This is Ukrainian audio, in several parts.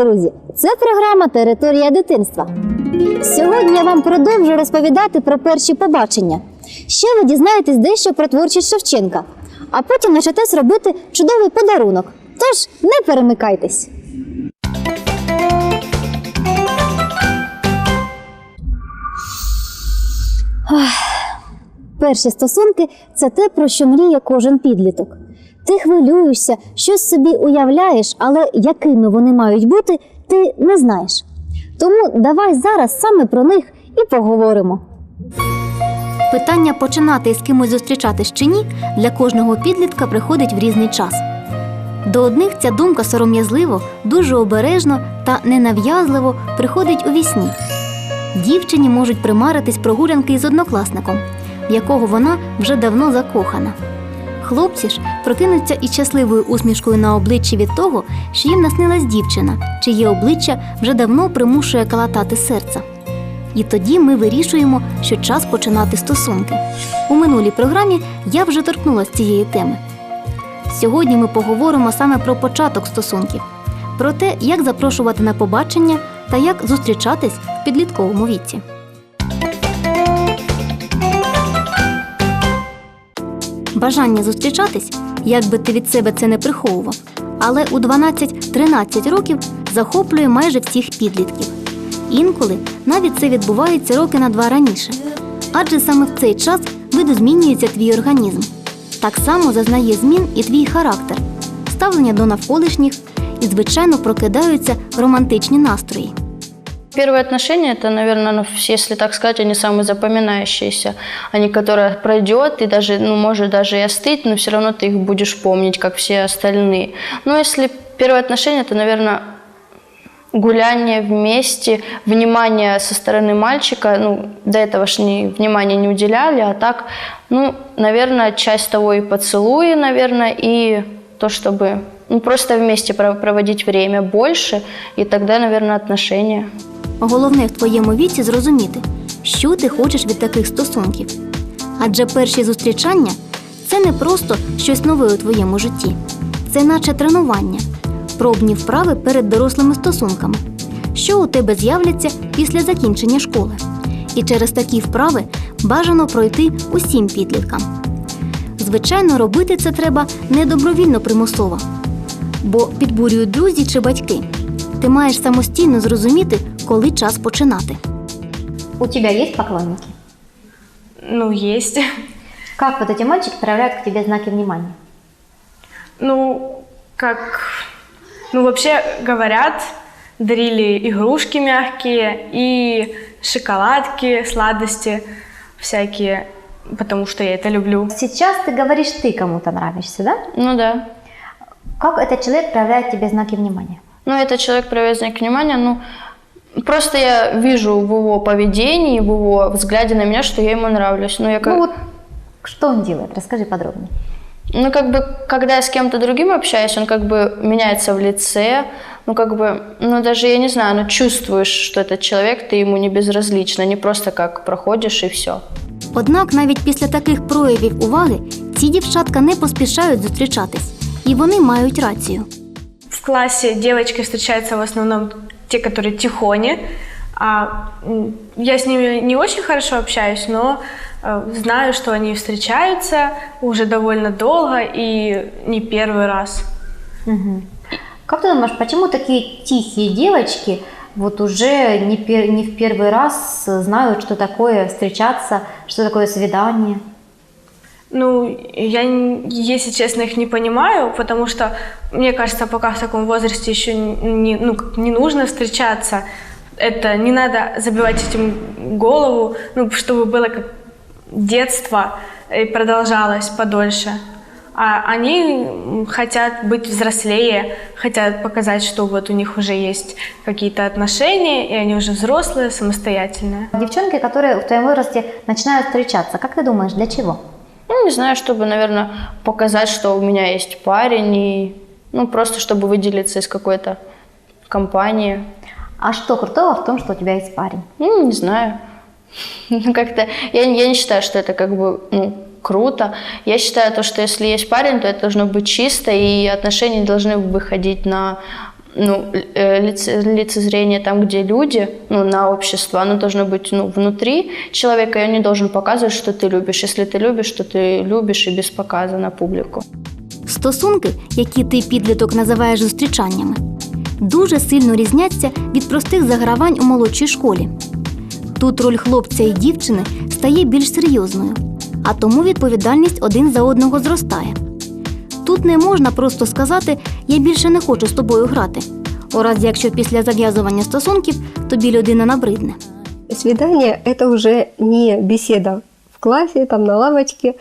Друзі! Це програма Територія дитинства. Сьогодні я вам продовжу розповідати про перші побачення. Ще ви дізнаєтесь дещо про творчість Шевченка, а потім навчитесь робити чудовий подарунок. Тож не перемикайтесь. Ах, Перші стосунки це те, про що мріє кожен підліток. Ти хвилюєшся, щось собі уявляєш, але якими вони мають бути, ти не знаєш. Тому давай зараз саме про них і поговоримо. Питання починати з кимось зустрічатись чи ні для кожного підлітка приходить в різний час. До одних ця думка сором'язливо, дуже обережно та ненав'язливо приходить у вісні. Дівчині можуть примаритись прогулянки із однокласником, в якого вона вже давно закохана. Хлопці ж прокинуться із щасливою усмішкою на обличчі від того, що їм наснилась дівчина, чиє обличчя вже давно примушує калатати серце. І тоді ми вирішуємо, що час починати стосунки. У минулій програмі я вже торкнулася цієї теми. Сьогодні ми поговоримо саме про початок стосунків, про те, як запрошувати на побачення та як зустрічатись в підлітковому віці. Бажання зустрічатись, як би ти від себе це не приховував, але у 12-13 років захоплює майже всіх підлітків. Інколи навіть це відбувається роки на два раніше. Адже саме в цей час видозмінюється твій організм. Так само зазнає змін і твій характер, ставлення до навколишніх і, звичайно, прокидаються романтичні настрої. Первые отношения, это, наверное, ну, если так сказать, они самые запоминающиеся. Они, которые пройдет, и даже, ну, может даже и остыть, но все равно ты их будешь помнить, как все остальные. Но если первые отношения, то, наверное, гуляние вместе, внимание со стороны мальчика, ну, до этого ж ни, внимания не уделяли, а так, ну, наверное, часть того и поцелуи, наверное, и то, чтобы ну, просто вместе про- проводить время больше, и тогда, наверное, отношения. Головне в твоєму віці зрозуміти, що ти хочеш від таких стосунків. Адже перші зустрічання це не просто щось нове у твоєму житті, це наче тренування, пробні вправи перед дорослими стосунками, що у тебе з'являться після закінчення школи. І через такі вправи бажано пройти усім підліткам. Звичайно, робити це треба не добровільно примусово, бо підбурюють друзі чи батьки. Ти маєш самостійно зрозуміти, коли час починати. У тебе є поклонники? Ну, есть. Как вот эти мальчики проявляют к тебе знаки внимания? Ну, как... Ну, вообще говорят, дарили игрушки мягкие и шоколадки, сладости всякие, потому что я это люблю. Сейчас ты говоришь, ты кому-то нравишься, да? Ну да. Как этот человек проявляет тебе знаки внимания? Ну, этот человек проявляет знак внимания, ну, просто я вижу в его поведении, в его взгляде на меня, что я ему нравлюсь. Ну, я как... Ну вот, что он делает? Расскажи подробнее. Ну, как бы, когда я с кем-то другим общаюсь, он как бы меняется в лице, ну, как бы, ну, даже, я не знаю, ну, чувствуешь, что этот человек, ты ему не безразлична, не просто как проходишь и все. Однак навіть після таких проявів уваги ці дівчатка не поспішають зустрічатись, і вони мають рацію. В классе девочки встречаются в основном те, которые тихони. А я с ними не очень хорошо общаюсь, но э, знаю, что они встречаются уже довольно долго и не первый раз. Как ты думаешь, почему такие тихие девочки вот уже не, пер- не в первый раз знают, что такое встречаться, что такое свидание? Ну, я, если честно, их не понимаю, потому что, мне кажется, пока в таком возрасте еще не, ну, не нужно встречаться. Это не надо забивать этим голову, ну, чтобы было как детство и продолжалось подольше. А они хотят быть взрослее, хотят показать, что вот у них уже есть какие-то отношения, и они уже взрослые, самостоятельные. Девчонки, которые в твоем возрасте начинают встречаться, как ты думаешь, для чего? Ну, не знаю, чтобы, наверное, показать, что у меня есть парень, и, ну, просто чтобы выделиться из какой-то компании. А что крутого в том, что у тебя есть парень? Ну, не знаю. Ну, как-то, я, я не считаю, что это как бы, ну, круто. Я считаю то, что если есть парень, то это должно быть чисто, и отношения должны выходить на ну, э, лице- лицезрение там, где люди, ну, на общество, оно должно быть, ну, внутри человека, и он не должен показывать, что ты любишь. Если ты любишь, то ты любишь и без показа на публику. Стосунки, які ти підліток називаєш зустрічаннями, дуже сильно різняться від простих загравань у молодшій школі. Тут роль хлопця і дівчини стає більш серйозною, а тому відповідальність один за одного зростає. Тут не можна просто сказати Я більше не хочу з тобою грати. У разі якщо після зав'язування стосунків тобі людина набридне. Свидание – это уже не беседа в классе, там на лавочке.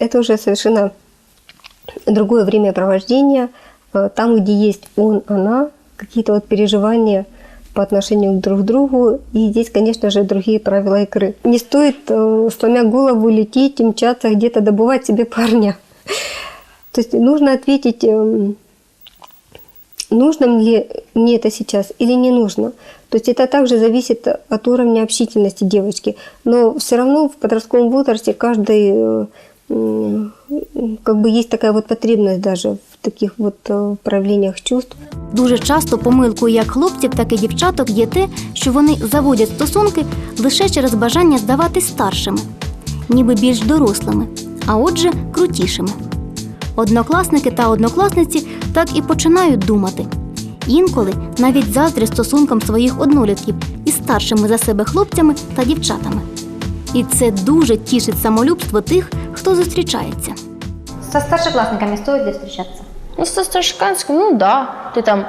Это уже совершенно другое времяпровождение. э, Там, где есть он, она, какие-то вот переживания по отношению друг к другу. И здесь, конечно же, другие правила игры. Не стоит, э, сломя голову, лететь, и мчаться где-то добывать себе парня. То есть нужно ответить, эм, нужно ли мне это сейчас или не нужно. То есть это также зависит от уровня общительности девочки. Но все равно в подростковом возрасте каждый э, м, как бы есть такая вот потребность даже в таких вот э, проявлениях чувств. Дуже часто помилкою як хлопців, так і дівчаток є те, що вони заводять стосунки лише через бажання здаватись старшими, ніби більш дорослими, а отже, крутішими. Однокласники та однокласниці так і починають думати. Інколи навіть заздрять стосункам своїх однолітків із старшими за себе хлопцями та дівчатами. І це дуже тішить самолюбство тих, хто зустрічається. Со старшеклассниками стоит ли встречаться? Ну, со старшеклассником, ну да, ты там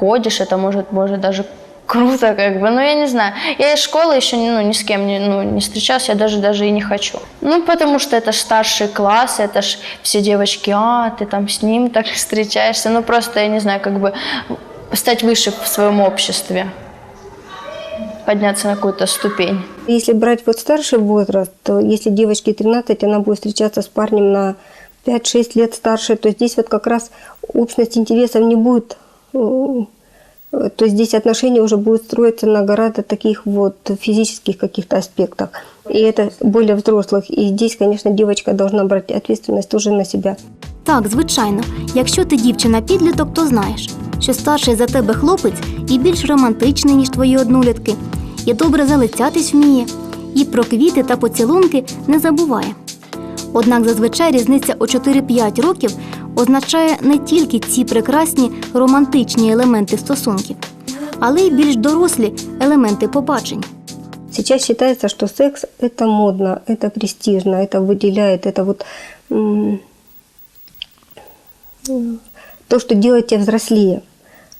ходишь, это может, может даже круто, как бы, но я не знаю. Я из школы еще ну, ни с кем не, ну, не встречалась, я даже, даже и не хочу. Ну, потому что это ж старший класс, это ж все девочки, а, ты там с ним так встречаешься. Ну, просто, я не знаю, как бы стать выше в своем обществе, подняться на какую-то ступень. Если брать вот старший возраст, то если девочке 13, она будет встречаться с парнем на 5-6 лет старше, то здесь вот как раз общность интересов не будет. э, То есть здесь отношения уже будут строиться на гораздо таких вот физических каких-то аспектах. И это более взрослых. И здесь, конечно, девочка должна брать ответственность уже на себя. Так, звичайно, якщо ти дівчина-підліток, то знаєш, що старший за тебе хлопець і більш романтичний, ніж твої однолітки, і добре залицятись вміє, і про квіти та поцілунки не забуває. Однак зазвичай різниця у 4-5 років означає не тільки ці прекрасні романтичні елементи стосунків, але й більш дорослі елементи побачень. Сейчас считается, что секс – это модно, это престижно, это выделяет, это вот м, м, то, что делает тебя взрослее.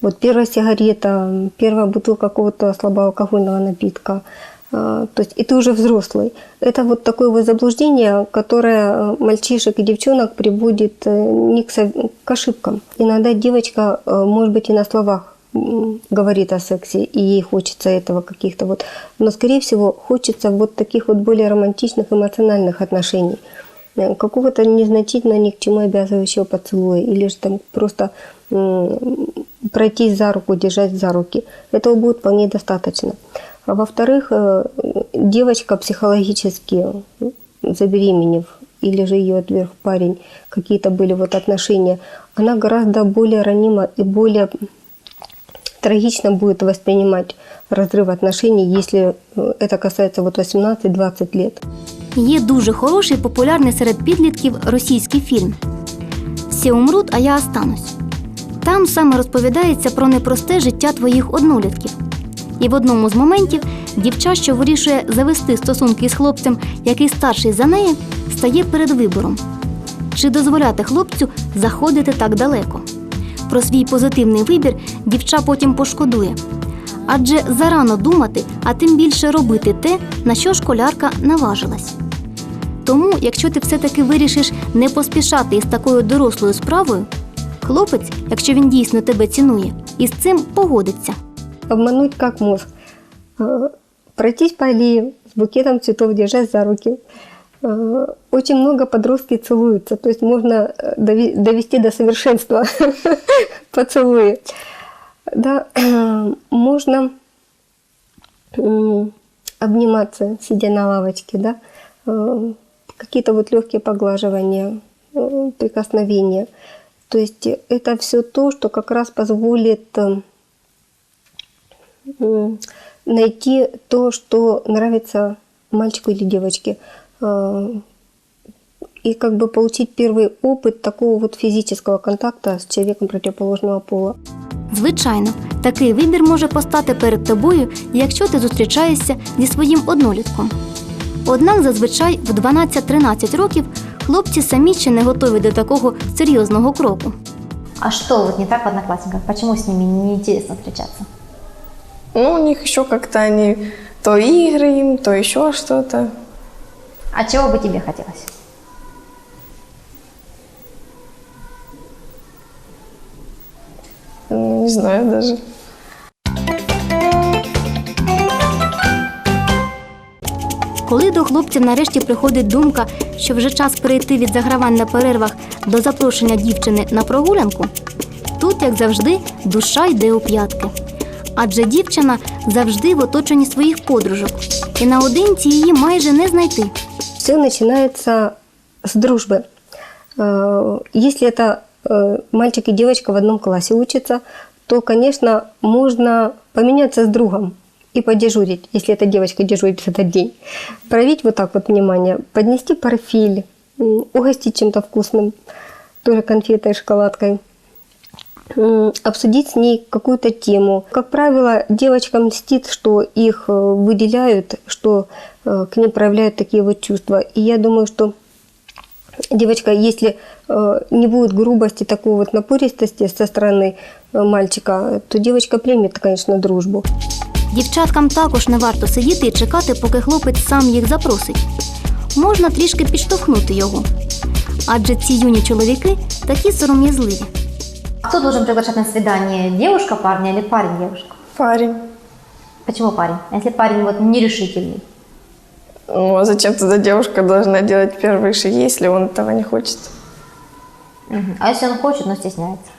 Вот первая сигарета, первая бутылка какого-то слабоалкогольного напитка. а, То есть и ты уже взрослый. Это вот такое вот заблуждение, которое э, мальчишек и девчонок приводит э, не к, к ошибкам. Иногда девочка, э, может быть, и на словах говорит о сексе, и ей хочется этого каких-то вот, но, скорее всего, хочется вот таких вот более романтичных, эмоциональных отношений. Э, Какого-то незначительно ни к чему обязывающего поцелуя, или же там просто пройтись за руку, держать за руки. Этого будет вполне достаточно. А во-вторых, э, девочка психологически м, забеременев, или же ее отверг парень, какие-то были вот отношения, она гораздо более ранима и более трагично будет воспринимать разрыв отношений, если э, это касается вот 18-20 лет. Є дуже хороший популярний серед підлітків російський фільм Всі умруть, а я останусь. Там саме розповідається про непросте життя твоїх однолітків. і в одному з моментів дівча, що вирішує завести стосунки з хлопцем, який старший за неї, стає перед вибором: чи дозволяти хлопцю заходити так далеко. Про свій позитивний вибір дівча потім пошкодує. Адже зарано думати, а тим більше робити те, на що школярка наважилась. Тому, якщо ти все-таки вирішиш не поспішати із такою дорослою справою, хлопець, якщо він дійсно тебе цінує, із цим погодиться. Обмануть как мозг. Э, Пройтись по аллее с букетом цветов, держась за руки. Э, Очень много подростки целуются, то есть можно э, довести до совершенства поцелуи. Да, можно обниматься, сидя на лавочке, да, какие-то вот легкие поглаживания, прикосновения. То есть это все то, что как раз позволит найти то, что нравится мальчику или девочке. Э, И как бы получить первый опыт такого вот физического контакта с человеком противоположного пола. Звичайно, такий вибір може постати перед тобою, якщо ти зустрічаєшся зі своїм однолітком. Однак зазвичай в 12-13 років хлопці самі ще не готові до такого серйозного кроку. А что вот не так в одноклассниках? Почему с ними неинтересно встречаться? Ну, у них еще как-то они то игры им, то еще что-то. А чего бы тебе хотелось? Не знаю даже. Коли до хлопців нарешті приходить думка, що вже час перейти від загравань на перервах до запрошення дівчини на прогулянку, тут, як завжди, душа йде у п'ятки Адже дівчина завжди в оточенні своїх подружок, і наодинці її майже не знайти. Все начинается с дружбы. Э, Если это э, мальчик и девочка в одном классе учатся, то, конечно, можно поменяться с другом и подежурить, если эта девочка дежурит в этот день. Проявить вот так вот внимание, поднести портфель, м, угостить чем-то вкусным, тоже конфетой, шоколадкой м, обсудить с ней какую-то тему. Как правило, девочкам мстит, что их э, выделяют, что э, к ним проявляют такие вот чувства. И я думаю, что девочка, если э, не будет грубости, такой вот напористости со стороны э, мальчика, то девочка примет, конечно, дружбу. Дівчаткам також не варто сидіти і чекати, поки хлопець сам їх запросить. Можна трішки підштовхнути його. Адже ці юні чоловіки такі сором'язливі. Кто должен приглашать на свидание? Девушка парня или парень девушку? Парень. Почему парень? А если парень вот нерешительный? Ну, а зачем тогда девушка должна делать первые шаги, если он этого не хочет? Мгм. А если он хочет, но стесняется?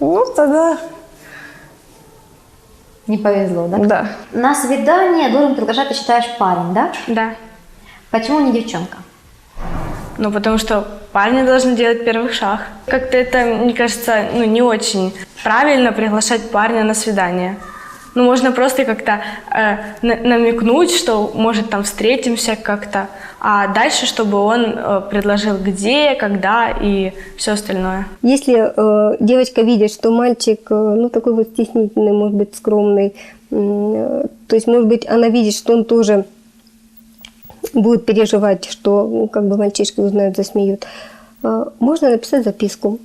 Ну, тогда Не повезло, да? да. На свидание должен приглашать, ты считаешь, парень, да? Да. Почему не девчонка? Ну, потому что парни должны делать первый шаг. Как-то это, мне кажется, ну, не очень правильно приглашать парня на свидание. Ну, можно просто как-то э, на- намекнуть, что, может, там встретимся как-то, а дальше, чтобы он э, предложил где, когда и все остальное. Если э, девочка видит, что мальчик, э, ну, такой вот стеснительный, может быть, скромный, э, то есть, может быть, она видит, что он тоже будет переживать, что ну, как бы мальчишки узнают, засмеют, э, можно написать записку,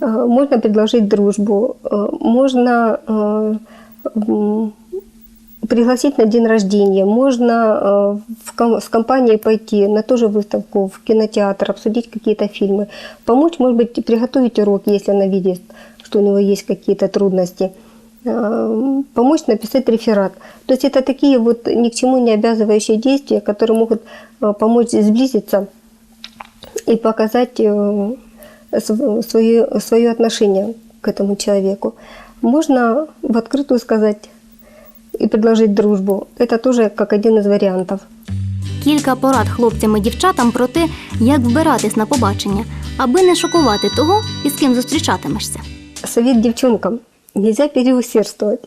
э, можно предложить дружбу, э, можно пригласить на день рождения, можно с компанией пойти на ту же выставку, в кинотеатр, обсудить какие-то фильмы, помочь, может быть, приготовить урок, если она видит, что у него есть какие-то трудности, помочь написать реферат. То есть это такие вот ни к чему не обязывающие действия, которые могут э, помочь сблизиться и показать э, св- свое, свое отношение к этому человеку. Можно в открытую сказать и предложить дружбу. Это тоже как один из вариантов. Кілька порад хлопцям і дівчатам про те, як вбиратись на побачення, аби не шокувати того, із ким зустрічатимешся. Совет девчонкам. Нельзя переусердствовать.